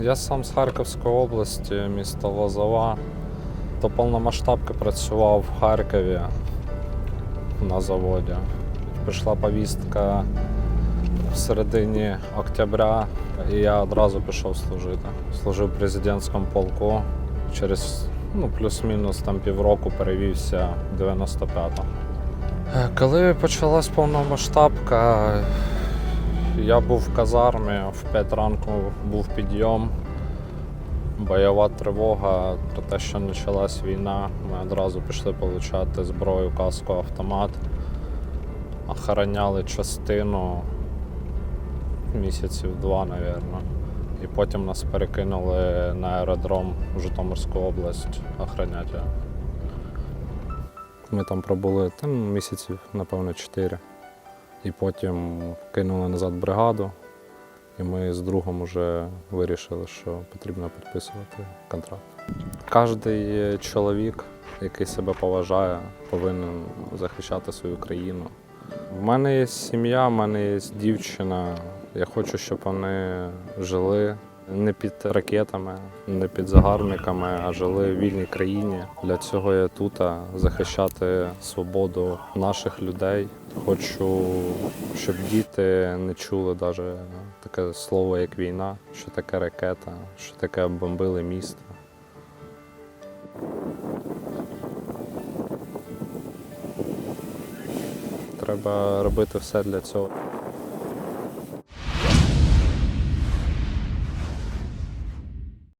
Я сам з Харківської області, місто Лозова. До повномасштабки працював в Харкові на заводі. Прийшла повістка в середині октября, і я одразу пішов служити. Служив в президентському полку. Через ну, плюс-мінус там півроку перевівся в 95-го. Е, Коли почалась повномасштабка, я був в казармі, в 5 ранку був підйом, бойова тривога про те, що почалась війна. Ми одразу пішли отримати зброю, каску, автомат. Охороняли частину місяців два, мабуть. І потім нас перекинули на аеродром в Житомирську область охороняти. Ми там пробули там, місяців, напевно, чотири. І потім кинули назад бригаду. І ми з другом вже вирішили, що потрібно підписувати контракт. Кожен чоловік, який себе поважає, повинен захищати свою країну. В мене є сім'я, в мене є дівчина. Я хочу, щоб вони жили не під ракетами, не під загарбниками, а жили в вільній країні. Для цього я тут захищати свободу наших людей. Хочу, щоб діти не чули навіть таке слово, як війна, що таке ракета, що таке бомбили місто. Треба робити все для цього.